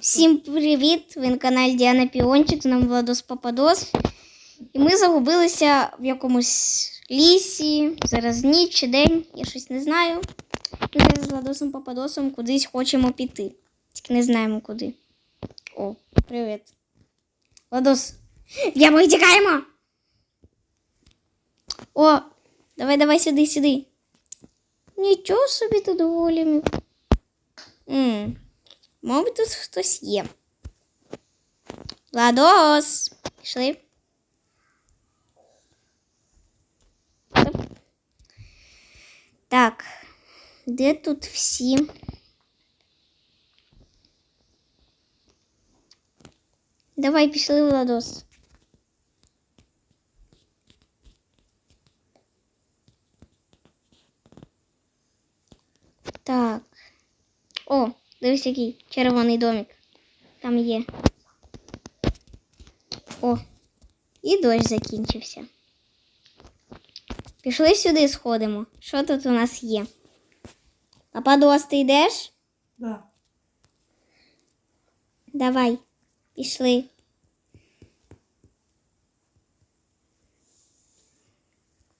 Всім привіт! Ви на каналі Діана Піончик, з нами Владос Пападос. І ми загубилися в якомусь лісі. Зараз ніч чи день, я щось не знаю. Ми з Владосом Пападосом кудись хочемо піти. Тільки не знаємо куди. О, привіт. Владос. Я ми тікаємо. О, давай, давай сюди, сюди. Нічого собі тут голімів. Мабуть, тут хтось є. Ладос. Пішли. Оп. Так. Де тут всі? Давай пішли, Владос. Так. О, дивись, який червоний домик. Там є. О, і дощ закінчився. Пішли сюди сходимо. Що тут у нас є? Пападос, ти йдеш? Да. Давай, пішли.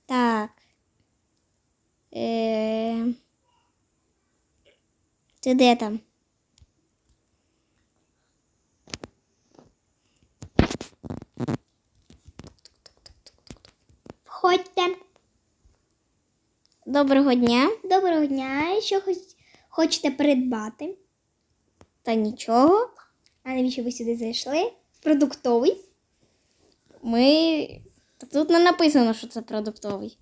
Так. Е... Ти де там? Входьте. Доброго дня. Доброго дня. Що хоч... хочете придбати? Та нічого. А навіщо ви сюди зайшли? Продуктовий. Ми. Тут не написано, що це продуктовий.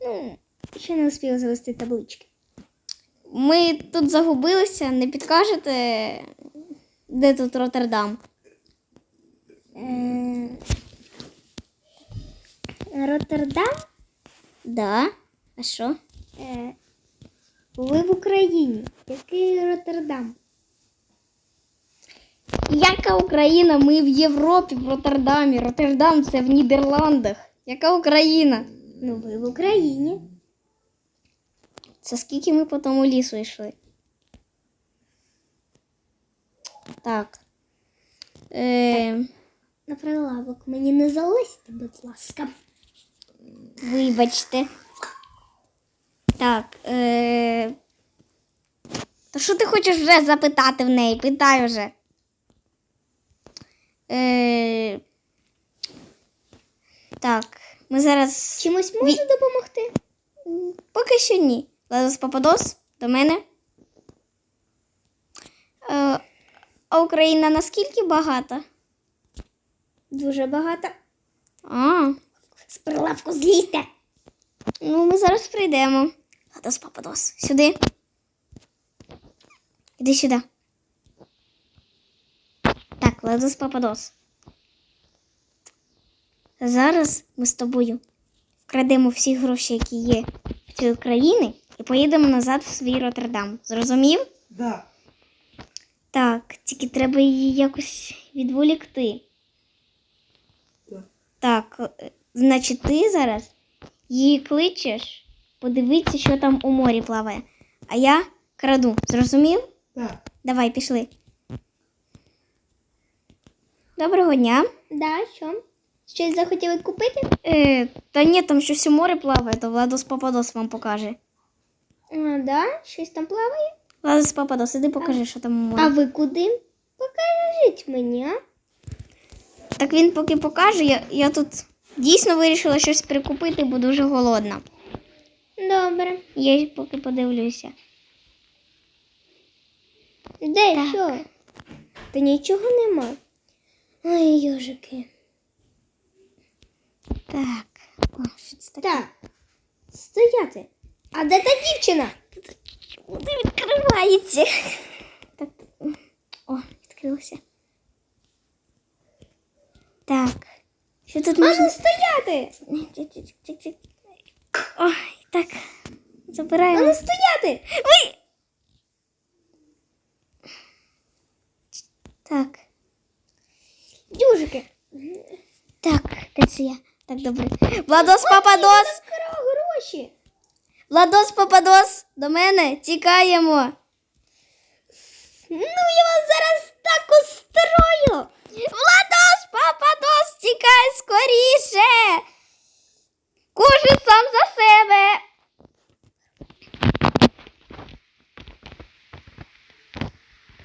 Ну, ще не успіла завести таблички. Ми тут загубилися, не підкажете, де тут Роттердам? Е... Роттердам? Да. А що? Е... Ви в Україні. Який Роттердам? Яка Україна? Ми в Європі, в Роттердамі. Роттердам це в Нідерландах. Яка Україна? Ну, ви в Україні. Це скільки ми по тому лісу йшли? Так. Е, На прилавок мені не залазьте, будь ласка. Вибачте. Так. Е, то що ти хочеш вже запитати в неї? Питай вже. Е, так. Ми зараз. Чимось можу допомогти? Поки що ні. Зараз Пападос до мене. Е, а Україна наскільки багата? Дуже багато. А, З прилавку злізьте. ну ми зараз прийдемо. Ладос, Пападос. Сюди. Іди сюди. Так, Ладос, Пападос. Зараз ми з тобою вкрадемо всі гроші, які є в цій країні, і поїдемо назад в свій Роттердам. Зрозумів? Да. Так, тільки треба її якось відволікти. Так. Так, е, значить, ти зараз її кличеш, подивитися, що там у морі плаває. А я краду. Зрозумів? Да. Давай, пішли. Доброго дня. Да, що? Щось захотіли купити? Е, та ні, там щось у морі плаває, то Владос Пападос вам покаже. А, да? Щось там плаває? Владос Пападос, іди покажи, що там у морі. А ви куди? Покажіть мені, а? Так він поки покаже, я, я тут дійсно вирішила щось прикупити, бо дуже голодна. Добре. Я поки подивлюся. Де Так. що? Та нічого нема. Ой, йожики. Так. О, що це таке? Так. Стояти. А де та дівчина? Куди відкривається? Так. О, відкрилося. Так. Що тут можна? ну стояти! Ой, так. Забираємо. ну стояти! Ой! Так. Дюжики. Так, де це я? Так, добре. Владос Пападос! Гроші. Владос Пападос! До мене! Тікаємо! Ну, я вам зараз Папа Дос, тікай скоріше. Кожен сам за себе.